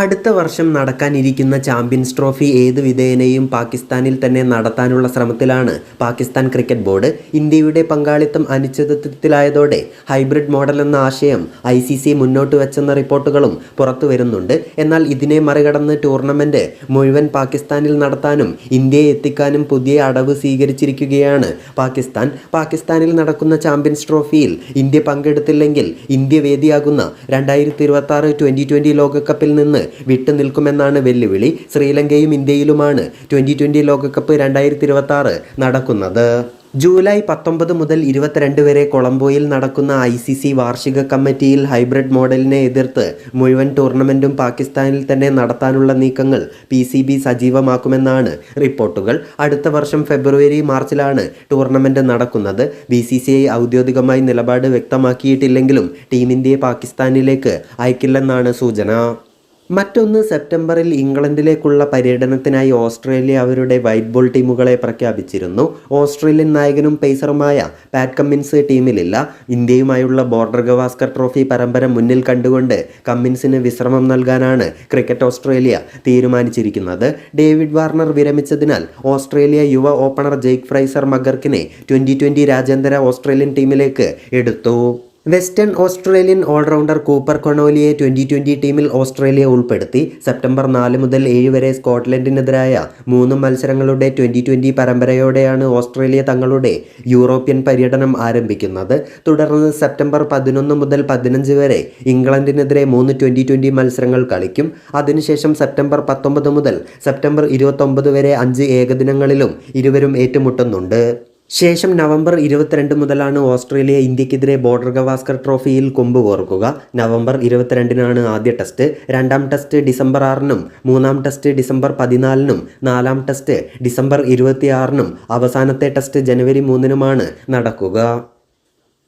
അടുത്ത വർഷം നടക്കാനിരിക്കുന്ന ചാമ്പ്യൻസ് ട്രോഫി ഏത് വിധേയനെയും പാകിസ്ഥാനിൽ തന്നെ നടത്താനുള്ള ശ്രമത്തിലാണ് പാകിസ്ഥാൻ ക്രിക്കറ്റ് ബോർഡ്. ഇന്ത്യയുടെ പങ്കാളിത്തം അനിശ്ചിതത്വത്തിലായതോടെ ഹൈബ്രിഡ് മോഡൽ എന്ന ആശയം ഐ സി സി മുന്നോട്ട് വെച്ചെന്ന റിപ്പോർട്ടുകളും പുറത്തു വരുന്നുണ്ട്. എന്നാൽ ഇതിനെ മറികടന്ന് ടൂർണമെന്റ് മുഴുവൻ പാകിസ്ഥാനിൽ നടത്താനും ഇന്ത്യയെ എത്തിക്കാനും പുതിയ അടവ് സ്വീകരിച്ചിരിക്കുകയാണ് പാകിസ്ഥാൻ. പാകിസ്ഥാനിൽ നടക്കുന്ന ചാമ്പ്യൻസ് ട്രോഫിയിൽ ഇന്ത്യ പങ്കെടുത്തില്ലെങ്കിൽ ഇന്ത്യ വേദിയാകുന്ന രണ്ടായിരത്തി ഇരുപത്തി ആറ് ട്വന്റി ലോകകപ്പിൽ നിന്ന് വിട്ടു നിൽക്കുമെന്നാണ് വെല്ലുവിളി. ശ്രീലങ്കയും ഇന്ത്യയിലുമാണ് ട്വന്റി ട്വന്റി ലോകകപ്പ് രണ്ടായിരത്തി ഇരുപത്തി ആറ് നടക്കുന്നത്. ജൂലൈ പത്തൊമ്പത് മുതൽ ഇരുപത്തിരണ്ട് വരെ കൊളംബോയിൽ നടക്കുന്ന ഐ സി സി വാർഷിക കമ്മിറ്റിയിൽ ഹൈബ്രിഡ് മോഡലിനെ എതിർത്ത് മുഴുവൻ ടൂർണമെന്റും പാകിസ്ഥാനിൽ തന്നെ നടത്താനുള്ള നീക്കങ്ങൾ പി സി ബി സജീവമാക്കുമെന്നാണ് റിപ്പോർട്ടുകൾ. അടുത്ത വർഷം ഫെബ്രുവരി മാർച്ചിലാണ് ടൂർണമെന്റ് നടക്കുന്നത്. ബി സി സി ഐ ഔദ്യോഗികമായി നിലപാട് വ്യക്തമാക്കിയിട്ടില്ലെങ്കിലും ടീം ഇന്ത്യയെ പാകിസ്ഥാനിലേക്ക് അയക്കില്ലെന്നാണ് സൂചന. മറ്റൊന്ന് സെപ്റ്റംബറിൽ ഇംഗ്ലണ്ടിലേക്കുള്ള പര്യടനത്തിനായി ഓസ്ട്രേലിയ അവരുടെ വൈറ്റ് ബോൾ ടീമുകളെ പ്രഖ്യാപിച്ചിരുന്നു. ഓസ്ട്രേലിയൻ നായകനും പേസറുമായ പാറ്റ് കമ്മിൻസ് ടീമിലില്ല. ഇന്ത്യയുമായുള്ള ബോർഡർ ഗവാസ്കർ ട്രോഫി പരമ്പര മുന്നിൽ കണ്ടുകൊണ്ട് കമ്മിൻസിന് വിശ്രമം നൽകാനാണ് ക്രിക്കറ്റ് ഓസ്ട്രേലിയ തീരുമാനിച്ചിരിക്കുന്നത്. ഡേവിഡ് വാർണർ വിരമിച്ചതിനാൽ ഓസ്ട്രേലിയ യുവ ഓപ്പണർ ജെയ്ക് ഫ്രൈസർ മഗർക്കിനെ ട്വന്റി ട്വന്റി രാജ്യാന്തര ഓസ്ട്രേലിയൻ ടീമിലേക്ക് എടുത്തു. വെസ്റ്റേൺ ഓസ്ട്രേലിയൻ ഓൾറൗണ്ടർ കൂപ്പർ കൊണോലിയെ ട്വന്റി ട്വന്റി ടീമിൽ ഓസ്ട്രേലിയ ഉൾപ്പെടുത്തി. സെപ്റ്റംബർ നാല് മുതൽ ഏഴ് വരെ സ്കോട്ട്ലൻഡിനെതിരായ മൂന്ന് മത്സരങ്ങളുടെ ട്വന്റി ട്വന്റി പരമ്പരയോടെയാണ് ഓസ്ട്രേലിയ തങ്ങളുടെ യൂറോപ്യൻ പര്യടനം ആരംഭിക്കുന്നത്. തുടർന്ന് സെപ്റ്റംബർ പതിനൊന്ന് മുതൽ പതിനഞ്ച് വരെ ഇംഗ്ലണ്ടിനെതിരെ മൂന്ന് ട്വന്റി ട്വന്റി മത്സരങ്ങൾ കളിക്കും. അതിനുശേഷം സെപ്റ്റംബർ പത്തൊമ്പത് മുതൽ സെപ്റ്റംബർ ഇരുപത്തൊമ്പത് വരെ അഞ്ച് ഏകദിനങ്ങളിലും ഇരുവരും ഏറ്റുമുട്ടുന്നുണ്ട്. ശേഷം നവംബർ ഇരുപത്തിരണ്ട് മുതലാണ് ഓസ്ട്രേലിയ ഇന്ത്യക്കെതിരെ ബോർഡർ ഗവാസ്കർ ട്രോഫിയിൽ കൊമ്പ് കോർക്കുക നവംബർ ഇരുപത്തിരണ്ടിനാണ് ആദ്യ ടെസ്റ്റ്. രണ്ടാം ടെസ്റ്റ് ഡിസംബർ ആറിനും മൂന്നാം ടെസ്റ്റ് ഡിസംബർ പതിനാലിനും നാലാം ടെസ്റ്റ് ഡിസംബർ ഇരുപത്തിയാറിനും അവസാനത്തെ ടെസ്റ്റ് ജനുവരി മൂന്നിനുമാണ് നടക്കുക.